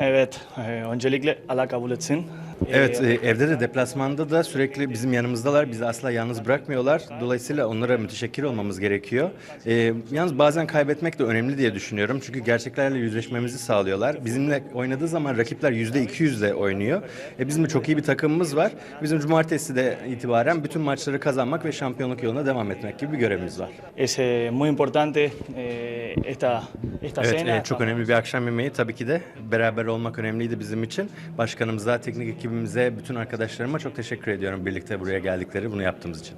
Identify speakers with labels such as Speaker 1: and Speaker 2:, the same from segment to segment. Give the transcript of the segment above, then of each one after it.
Speaker 1: Evet, e, öncelikle Allah kabul etsin.
Speaker 2: Evet, e, evde de deplasmanda da sürekli bizim yanımızdalar. Bizi asla yalnız bırakmıyorlar. Dolayısıyla onlara müteşekkir olmamız gerekiyor. E, yalnız bazen kaybetmek de önemli diye düşünüyorum. Çünkü gerçeklerle yüzleşmemizi sağlıyorlar. Bizimle oynadığı zaman rakipler %200 ile oynuyor. E, bizim de çok iyi bir takımımız var. Bizim cumartesi de itibaren bütün maçları kazanmak ve şampiyonluk yoluna devam etmek gibi bir görevimiz var.
Speaker 1: Es eh, muy importante eh, esta, esta
Speaker 2: Evet,
Speaker 1: cena.
Speaker 2: e, çok önemli bir akşam yemeği tabii ki de. Beraber olmak önemliydi bizim için. Başkanımıza, teknik ekibimize, bütün arkadaşlarıma çok teşekkür ediyorum birlikte buraya geldikleri, bunu yaptığımız için.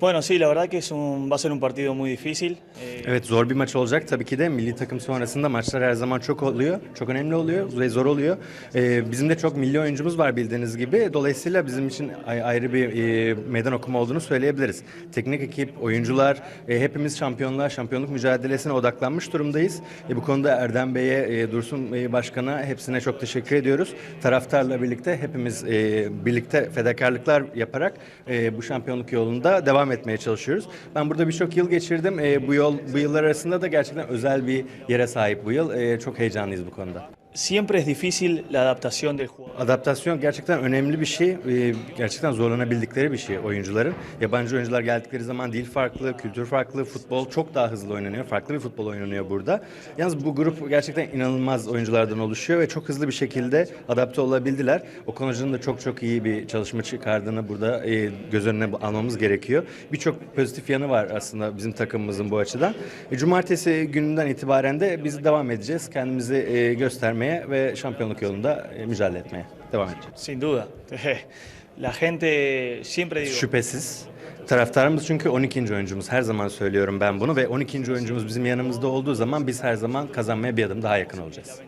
Speaker 1: Bueno, sí, la verdad que es un, va a ser un partido muy difícil. Eh,
Speaker 2: Evet zor bir maç olacak tabii ki de. Milli takım sonrasında maçlar her zaman çok oluyor. Çok önemli oluyor ve zor oluyor. Ee, bizim de çok milli oyuncumuz var bildiğiniz gibi. Dolayısıyla bizim için ay- ayrı bir e, meydan okuma olduğunu söyleyebiliriz. Teknik ekip, oyuncular, e, hepimiz şampiyonluğa, şampiyonluk mücadelesine odaklanmış durumdayız. E, bu konuda Erdem Bey'e, e, Dursun Bey Başkan'a hepsine çok teşekkür ediyoruz. Taraftarla birlikte hepimiz e, birlikte fedakarlıklar yaparak e, bu şampiyonluk yolunda devam etmeye çalışıyoruz. Ben burada birçok yıl geçirdim. E, bu yol bu yıllar arasında da gerçekten özel bir yere sahip bu yıl. E, çok heyecanlıyız bu konuda.
Speaker 1: Siempre es difícil la adaptación del jugador.
Speaker 2: Adaptasyon gerçekten önemli bir şey. Ee, Gerçekten zorlanabildikleri bir şey oyuncuların. Yabancı oyuncular geldikleri zaman dil farklı, kültür farklı, futbol çok daha hızlı oynanıyor. Farklı bir futbol oynanıyor burada. Yalnız bu grup gerçekten inanılmaz oyunculardan oluşuyor ve çok hızlı bir şekilde adapte olabildiler. O konucunun da çok çok iyi bir çalışma çıkardığını burada e, göz önüne almamız gerekiyor. Birçok pozitif yanı var aslında bizim takımımızın bu açıdan. E, Cumartesi gününden itibaren de biz devam edeceğiz. Kendimizi e, göstermeye ve şampiyonluk yolunda e, mücadele etmeye devam edeceğiz.
Speaker 1: Sin duda. La gente siempre digo.
Speaker 2: Şüphesiz. Taraftarımız çünkü 12. oyuncumuz. Her zaman söylüyorum ben bunu ve 12. oyuncumuz bizim yanımızda olduğu zaman biz her zaman kazanmaya bir adım daha yakın olacağız.